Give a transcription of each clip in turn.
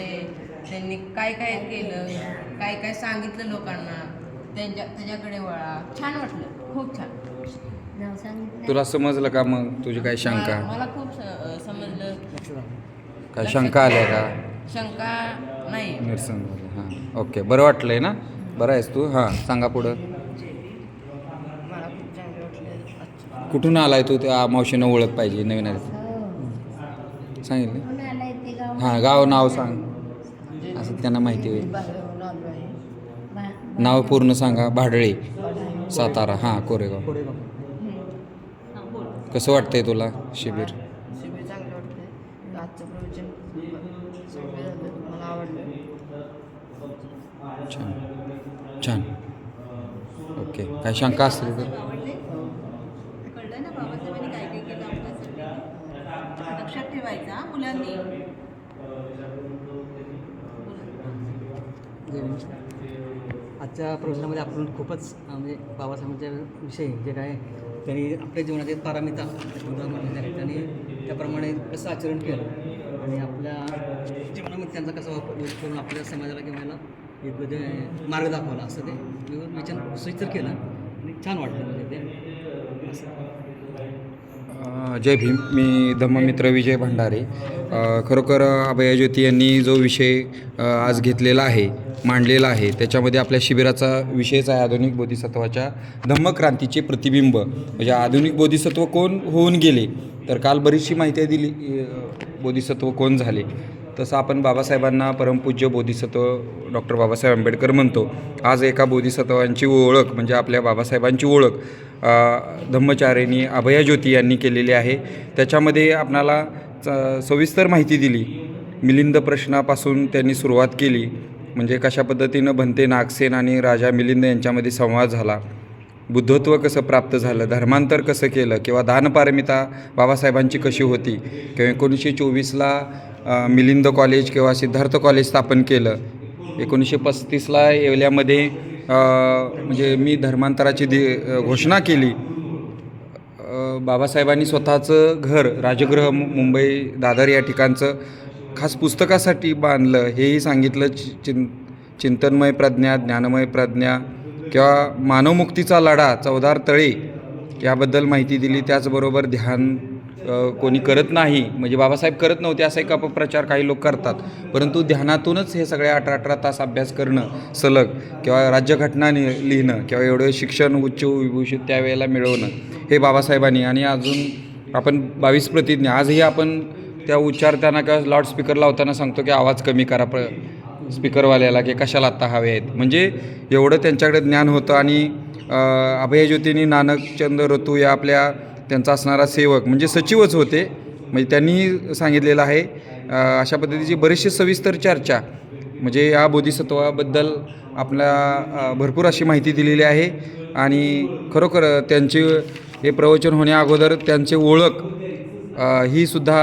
होते त्यांनी काय काय केलं काय काय सांगितलं लोकांना त्यांच्या त्याच्याकडे वळा. छान वाटलं खूप छान. नाव सांगितलं तुला समजलं का मग? तुझी काय शंका? मला खूप स- समजलं. काय शंका आल्या का? शंका नाही. निरसन झालं हां. ओके बरं वाटलंय ना? बरं आहेस तू? हां सांगा पुढं. मला खूप चांगलं वाटलं. अच्छा. कुठून आलाय तू? त्या मावशीनं ओळख पाहिजे नवीन आले. हो सांगितलं. गाव. हां गाव नाव सांग. असं त्यांना माहिती होईल. बाहेरून आलो आहे बा- नाव पूर्ण सांगा. भाडळे. सातारा. हां कोरेगाव. कसं वाटतंय तुला शिबिर? शिबिर चांगलं वाटतं आजचं प्रवचन चांगलं झालं मला आवडलं. छान. छान. ओके. काय शंका असतील तर कळलं ना बाबासाहेबांनी काय काय केलं आपल्यासाठी लक्षात ठेवायचा मुलांनी. आजच्या प्रवचनामध्ये आपण खूपच म्हणजे बाबासाहेबांच्या विषयी जे काय त्यांनी आपल्या जीवनाचे पारामिता आहेत त्यांनी त्याप्रमाणे कसं आचरण केलं आणि आपल्या जीवनामध्ये त्यांचा कसा वापर यूज करून आपल्या समाजाला किंवा एक म्हणजे, मार्ग दाखवला असं ते. विचार विचार केलं आणि छान वाटलं म्हणजे ते. असं. जय भीम. मी धम्ममित्र विजय भंडारे. खरोखर अभया ज्योती यांनी जो विषय आज घेतलेला आहे मांडलेला आहे त्याच्यामध्ये आपल्या शिबिराचा विषयच आहे आधुनिक बोधिसत्वाच्या धम्मक्रांतीचे प्रतिबिंब. म्हणजे आधुनिक बोधिसत्व कोण होऊन गेले? तर काल बरीचशी माहिती दिली बोधिसत्व कोण झाले? तसं आपण बाबासाहेबांना परमपूज्य बोधिसत्व डॉक्टर बाबासाहेब आंबेडकर म्हणतो. आज एका बोधिसत्वांची ओळख म्हणजे आपल्या बाबासाहेबांची ओळख. धम्मचारिणी अभया ज्योती यांनी केलेली आहे. त्याच्यामध्ये आपणाला च- सविस्तर माहिती दिली. मिलिंद प्रश्नापासून त्यांनी सुरुवात केली. म्हणजे कशा पद्धतीनं भंते नागसेन आणि राजा मिलिंद यांच्यामध्ये संवाद झाला. बुद्धत्व कसं प्राप्त झालं? धर्मांतर कसं केलं? किंवा दानपारमिता बाबासाहेबांची कशी होती? किंवा एकोणीसशे चोवीसला मिलिंद कॉलेज किंवा सिद्धार्थ कॉलेज स्थापन केलं. एकोणीसशे पस्तीसला येवल्यामध्ये म्हणजे मी धर्मांतराची दि घोषणा केली. बाबासाहेबांनी स्वतःचं घर राजगृह मु- मुंबई दादर या ठिकाणचं खास पुस्तकासाठी बांधलं. हेही सांगितलं चि चिं चिंतनमय प्रज्ञा ज्ञानमय प्रज्ञा किंवा मानवमुक्तीचा लढा चौदार तळे याबद्दल माहिती दिली. त्याचबरोबर ध्यान कोणी करत नाही म्हणजे बाबासाहेब करत नव्हते असा एक अपप्रचार काही लोक करतात. परंतु ध्यानातूनच हे सगळे अठरा अठरा तास अभ्यास करणं सलग किंवा राज्यघटना नि लिहिणं किंवा एवढं शिक्षण उच्च विभूषित त्यावेळेला मिळवणं हे बाबासाहेबांनी आणि अजून आपण बावीस प्रतिज्ञा आजही आपण त्या उच्चारताना किंवा लाऊडस्पीकर लावताना सांगतो की आवाज कमी करा प्र स्पीकरवाल्याला की कशाला आत्ता हवे आहेत. म्हणजे एवढं त्यांच्याकडे ज्ञान होतं आणि अ, अभयज्योतींनी नानकचंद ऋतू या आपल्या त्यांचा असणारा सेवक म्हणजे सचिवच होते. म्हणजे त्यांनी सांगितलेलं आहे अशा पद्धतीची बरीचशी सविस्तर चर्चा. म्हणजे या बोधिसत्वाबद्दल आपल्या भरपूर अशी माहिती दिलेली आहे आणि खरोखर त्यांचे हे प्रवचन होण्या अगोदर त्यांचे ओळख ही सुद्धा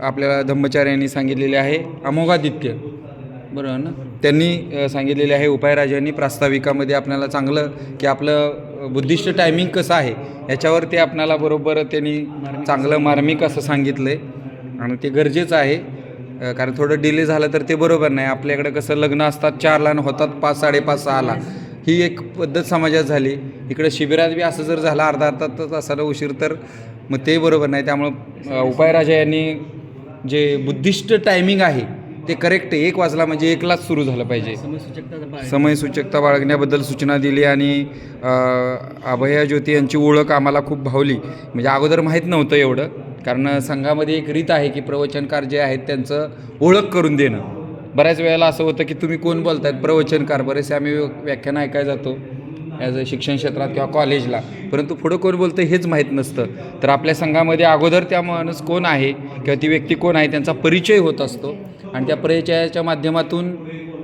आपल्याला धम्मचार्यांनी सांगितलेली आहे. अमोघादित्य. बरोबर ना? त्यांनी सांगितलेले आहे उपायराजांनी प्रास्ताविकामध्ये आपल्याला चांगलं की आपलं बुद्धिस्ट टायमिंग कसं आहे याच्यावर ते आपणाला बरोबर त्यांनी चांगलं मार्मिक असं सांगितलं आहे आणि ते गरजेचं आहे कारण थोडं डिले झालं तर ते बरोबर नाही. आपल्याकडे कसं लग्न असतात चारला आणि होतात पाच साडेपाच सहाला ही एक पद्धत समाजात झाली. इकडे शिबिरात बी असं जर झालं अर्धा अर्धा तास असायला उशीर तर मग ते बरोबर नाही. त्यामुळं उपायराजा यांनी जे बुद्धिस्ट टायमिंग आहे ते करेक्ट एक वाजला म्हणजे एकलाच सुरू झालं पाहिजे. समयसूचकता बाळगण्याबद्दल सूचना दिली आणि अभया ज्योती यांची ओळख आम्हाला खूप भावली. म्हणजे अगोदर माहीत नव्हतं एवढं कारण संघामध्ये एक रीत आहे की प्रवचनकार जे आहेत त्यांचं ओळख करून देणं. बऱ्याच वेळेला असं होतं की तुम्ही कोण बोलतायत? प्रवचनकार. बरेचसे आम्ही व्याख्यान ऐकायला जातो ॲज अ शिक्षण क्षेत्रात किंवा कॉलेजला परंतु पुढं कोण बोलतं हेच माहीत नसतं. तर आपल्या संघामध्ये अगोदर त्या माणूस कोण आहे किंवा ती व्यक्ती कोण आहे त्यांचा परिचय होत असतो. आणि त्या परिचयाच्या माध्यमातून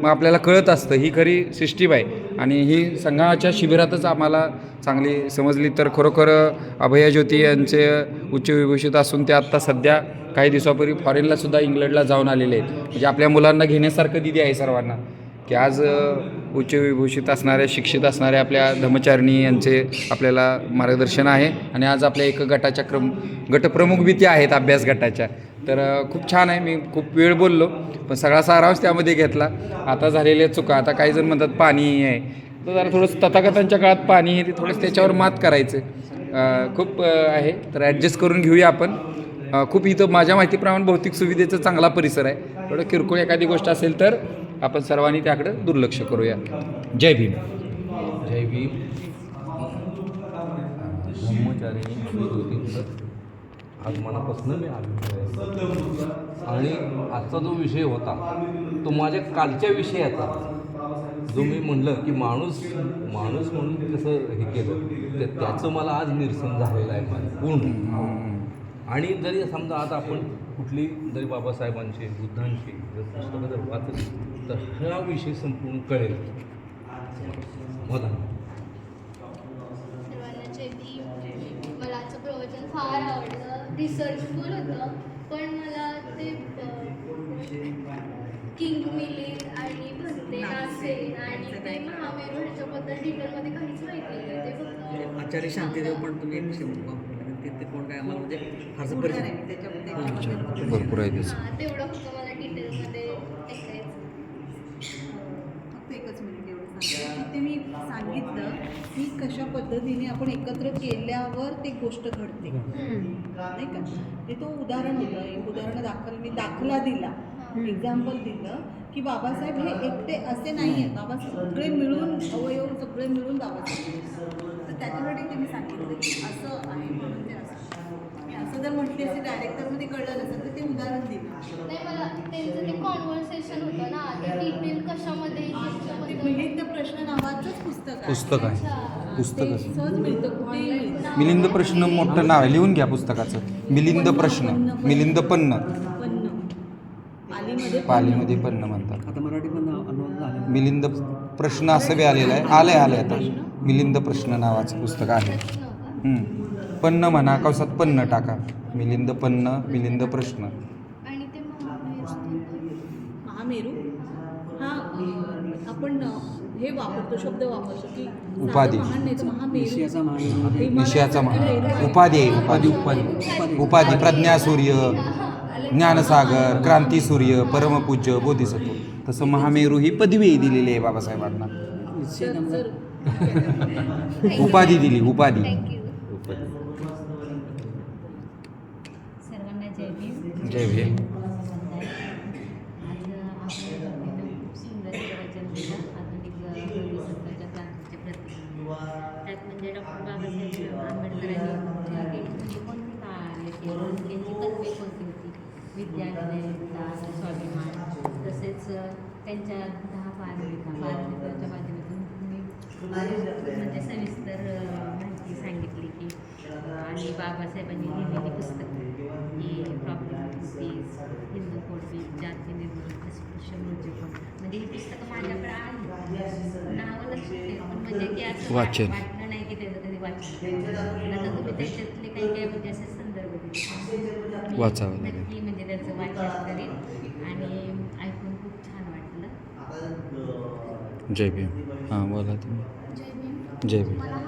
मग आपल्याला कळत असतं ही खरी सिस्टीम आहे आणि ही संघाच्या शिबिरातच आम्हाला चांगली समजली. तर खरोखर अभया ज्योती यांचे उच्च विभूषित असून ते आत्ता सध्या काही दिवसापूर्वी फॉरेनला सुद्धा इंग्लंडला जाऊन आलेले आहेत. म्हणजे आपल्या मुलांना घेण्यासारखं दिदी आहे सर्वांना. की आज उच्च विभूषित असणाऱ्या शिक्षित असणाऱ्या आपल्या धर्मचारिणी यांचे आपल्याला मार्गदर्शन आहे. आणि आज आपल्या एक गटाच्या क्रम गटप्रमुख बी त्या आहेत अभ्यास गटाच्या. तर खूप छान आहे. मी खूप वेळ बोललो पण सगळा सारांश त्यामध्ये घेतला. आता झालेल्या चुका आता काही जण म्हणतात पाणी आहे. तर जरा थोडंसं तथागतांच्या काळात पाणी आहे ते थोडंसं त्याच्यावर मात करायचं. खूप आहे. तर ॲडजस्ट करून घेऊया आपण. खूप इथं माझ्या माहितीप्रमाणे भौतिक सुविधेचा चांगला परिसर आहे. थोडं किरकोळ एखादी गोष्ट असेल तर आपण सर्वांनी त्याकडे दुर्लक्ष करूया. जय भीम. जय भीम. ब्रह्मचारी आज मनापासून मी आलो. आणि आजचा जो विषय होता तो माझ्या कालच्या विषयाचा. जो मी म्हणलं की माणूस माणूस म्हणून कसं हे केलं तर त्याचं मला आज निरसन झालेलं आहे माझं पूर्ण. आणि जरी समजा आता आपण कुठली जरी बाबासाहेबांची बुद्धांची जर पुस्तकं जर वाचली तर हा विषय संपूर्ण कळेल. मला सर्वांना प्रवचन फार आवडलं. रिसर्चफुल होतं पण मला ते किंग मिलिंद आणि भक्ते नासे आणि ते महामेरू ह्याच्याबद्दल डिटेलमध्ये काहीच माहिती नाही. ते फक्त आचार्य शांतीदेव पण तुम्ही एक शब्द वापरला ते ते कोण काय आम्हाला म्हणजे फारसं बोलणार परिचय आहे मी त्याच्यामध्ये. हां. भरपूर आहे हां तेवढं फक्त मला डिटेलमध्ये फक्त एकच मिनिट एवढं सांगते. की ते मी सांगितलं की कशा पद्धतीने आपण एकत्र केल्यावर ते गोष्ट घडते. नाही का? ते तो उदाहरण होतं. एक उदाहरण दाखल मी दाखला दिला. एक्झाम्पल दिलं की बाबासाहेब हे एकटे असे नाही आहेत बाबासाहेब सगळे मिळून अवयव सगळे मिळून बाबासाहेब. तर त्याच्यासाठी ते मी सांगितलं की असं आहे म्हणून ते असं जर म्हटली असते कळलं नसेल तर ते उदाहरण दिलं नाही मला त्यांचं ते कॉन्व्हर्सेशन होतं ना ते डिटेल कशामध्ये मिलिंद प्रश्न नावाचंच पुस्तक आहे. पुस्तक आहे. पुस्तक ते आहे सहज मिळतं कुठेही. मिळतं मिलिंद प्रश्न मोठं नाव आहे. लिहून घ्या पुस्तकाचं. मिलिंद प्रश्न. मिलिंद पन्न. पालीमध्ये पालीमध्ये पन्न म्हणतात. आता मराठी पण अनुवाद झाले मिलिंद प्रश्न असं बी आलेलं आहे. आलंय आलंय आता. मिलिंद प्रश्न नावाचं पुस्तक आहे. पन्न म्हणा कौसात पन्न टाका. मिलिंद पन्न मिलिंद प्रश्न. आणि ते महामेरू. महामेरू? हा अं, आपण अं, हे वापरतो शब्द वापरतो की उपाधी. निशयाचा महा उपाधी. आहे उपाधी. उपाधी. उपाधी. प्रज्ञासूर्य ज्ञानसागर क्रांतीसूर्य परमपूज्य बोधिसत्व. तसं महामेरू ही पदवी दिलेली आहे बाबासाहेबांना. उपाधी दिली उपाधी थँक्यू सर्वांना जय भीम जय भीम आज आपल्या भक्तीनं खूप सुंदर प्रवचन दिलं आधुनिक बोधिसत्वाच्या क्रांतीचे प्रतीक त्यात म्हणजे डॉक्टर बाबासाहेब आंबेडकरांनी जे काही म्हणजे कोणती कार्य केलं त्यांची तत्त्वे कोणती होती विद्याविनयता स्वाभिमान तसेच त्यांच्या दहा बालविका बालविकाच्या माध्यमातून तुम्ही म्हणजे सविस्तर माहिती सांगितली की आणि बाबासाहेबांनी लिहिलेली पुस्तकं. की प्रॉब्लेम पीस हिंदू कोड पीस जाती निर्मूलन अस्पृश्य मृत्यूपण. म्हणजे ही पुस्तकं माझ्याकडे आली नावं लक्षात पण म्हणजे की असं वाचन. वाटलं नाही की त्याचं कधी वाचन. केलं. आता तुम्ही त्याच्यातले काही काही म्हणजे असे संदर्भ दिले. नक्की म्हणजे त्याचं वाचन करेन. आणि ऐकून खूप छान वाटलं. जय भीम. हां बोला तुम्ही. जय भीम. जय भीम.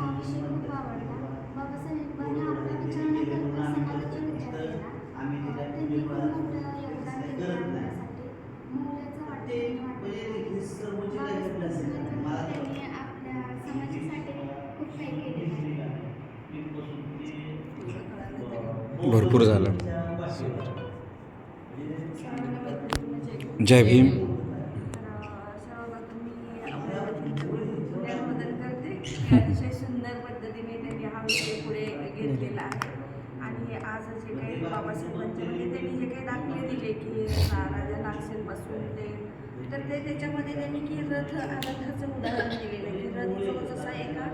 जय भीम. सुंदर पद्धतीने त्यांनी हा विषय पुढे घेतलेला आहे आणि आज जे काही बाबासाहेबांचे म्हणजे त्यांनी जे काही दाखले दिले की रा- राजा नागसेनपासून ते तर ते त्याच्यामध्ये त्यांनी की रथ रथाचं उदाहरण दिलेलं आहे की रथ जसा एका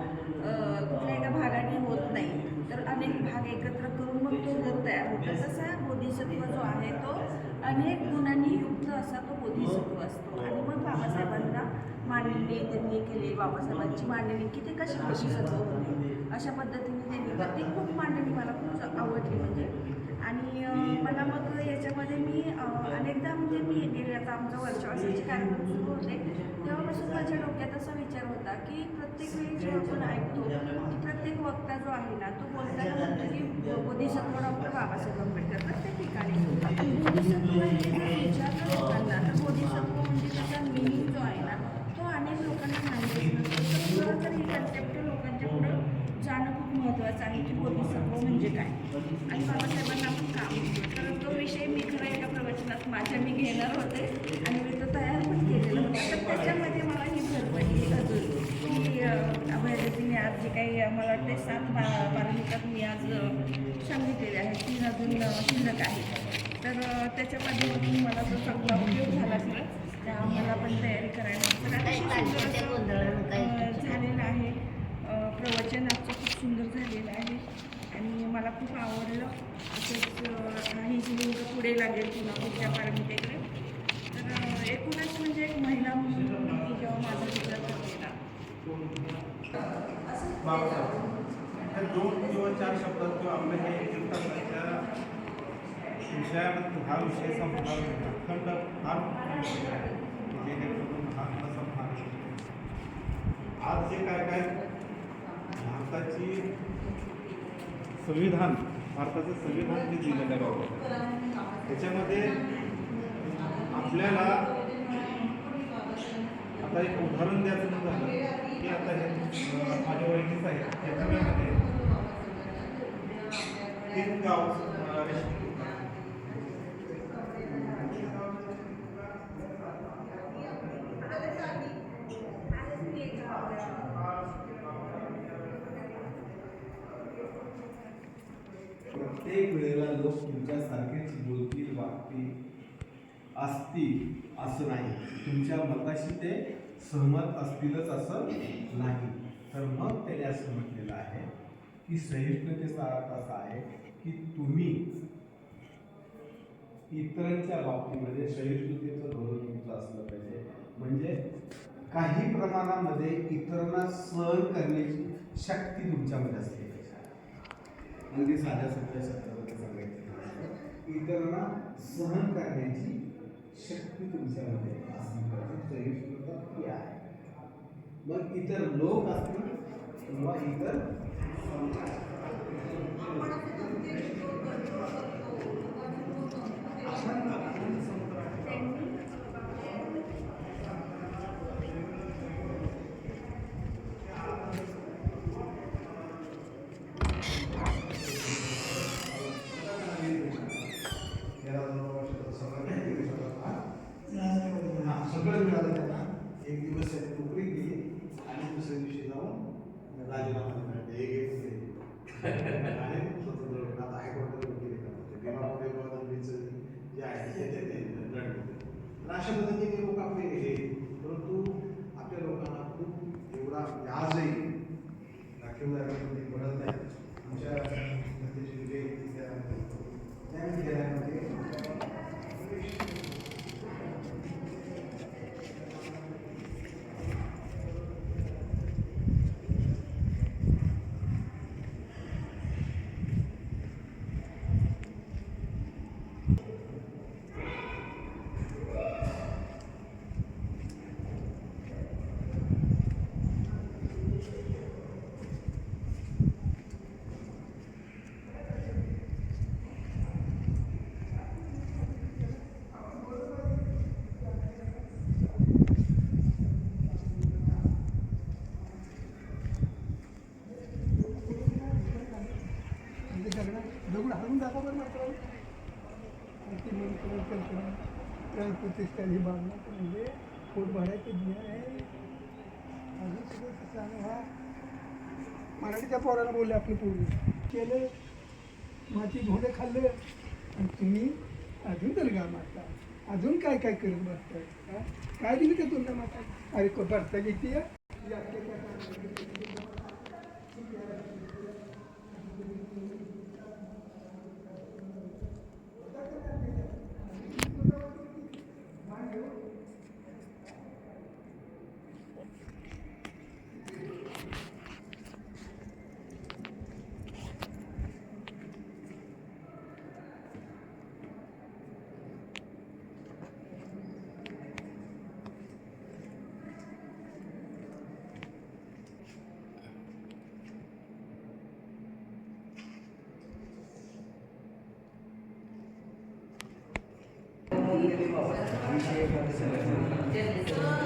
कुठल्या एका भागाने होत नाही. तर अनेक भाग एकत्र करून मग तो रथ तयार होतो. तसा बोधिसत्व जो आहे तो अनेक गुणांनी युक्त असा तो बोधिसत्व असतो. आणि मग बाबासाहेबांना मांडणी त्यांनी केली बाबासाहेबांची मांडणी की ते कशा बोधिसत्व होते? अशा पद्धतीने त्यांनी तर ती खूप मांडणी मला खूप आवडली म्हणजे. आणि मला मग याच्यामध्ये मी अनेकदा म्हणजे मी गेले आता आमचं वर्षावर्षाचे कार्यक्रम सुरू होते. तेव्हापासून माझ्या डोक्यात असा विचार होता की प्रत्येक वेळी जेव्हा आपण ऐकतो की प्रत्येक वक्ता जो आहे ना तो बोलताना म्हणतो की बोधिसत्व डॉक्टर बाबासाहेब आंबेडकर भाष्य मी घेणार होते आणि मी तो तयार पण केलेलं होतं. तर त्याच्यामध्ये मला ही भर पडली अजून की अभयजीने आज जे काही मला वाटते सात बा बारामिकात मी आज सांगितलेले आहे. तीन अजून शिल्लक आहे. तर त्याच्यामध्ये त्याच्या मला तो चांगला उपयोग झाला खरंच त्या मला पण तयारी करायला तर झालेलं आहे. प्रवचन आजचं खूप सुंदर झालेलं आहे. आणि मला खूप आवडलं. असंच अ, ही जी पुढे लागेल पुन्हा पुढच्या पारमितेकडे तर एकूणच म्हणजे एक महिला म्हणून मी जेव्हा माझा विचार करते. दोन किंवा चार शब्दात किंवा आपल्या हे विषयामध्ये हा विषय संपणार नाही. अखंड फार मोठा म्हणजे विषय आहे जेणेकरून संपणार आज जे काय काय भारताची संविधान भारताचं संविधान जे दिलेलं आहे बाबा त्याच्यामध्ये आपल्याला आता एक उदाहरण द्यायचं म्हणून झालं की आता हे माझ्या वहिनीच आहे त्याच्यामध्ये तीन गाव अं, रेशन प्रत्येक वेळेला लोक तुमच्यासारखेच बोलतील वागतील असतील असं नाही. तुमच्या मताशी ते सहमत असतीलच असं नाही. तर मग त्याने असं म्हटलेलं आहे की सहिष्णुतेचा अर्थ असा आहे की तुम्ही इतरांच्या बाबतीमध्ये सहिष्णुतेचं धोरण तुमचं असलं पाहिजे. म्हणजे काही प्रमाणामध्ये इतरांना सहन करण्याची शक्ती तुमच्यामध्ये असते. अगदी साध्या सोप्या शब्दामध्ये सांगायचं इतरांना सहन करण्याची शक्ती तुमच्यामध्ये असणं सहिष्णुता आहे. मग इतर लोक असतील किंवा इतर हा, सगळं मिळालं त्यांना एक दिवस नोकरी केली आणि दुसऱ्या दिवशी जाऊन राजीनामा हे घेतले आणि स्वतंत्र आता हायकोर्टात वकील जे आहे ते तर अशा पद्धतीने लोक आपले हे परंतु आपल्या लोकांना खूप एवढा म्हणजे आजही राखीव जागेमध्ये पडत नाही. आमच्या जे त्या त्या खेळामध्ये दगड हलून बरं मात्र. ती मंत्र कल्पना ही भावना म्हणजे पोट भरायचे ज्ञान आहे. अजून सगळं कसं हा मराठीच्या पोराला बोलले आपली पूर्वी केलं माझी घोडे खाल्लं आणि तुम्ही अजून दलगा मारता अजून काय काय करत बसताय? हा? काय दिली ते तुला माता अरे को भरता किती विषय やるでしょ?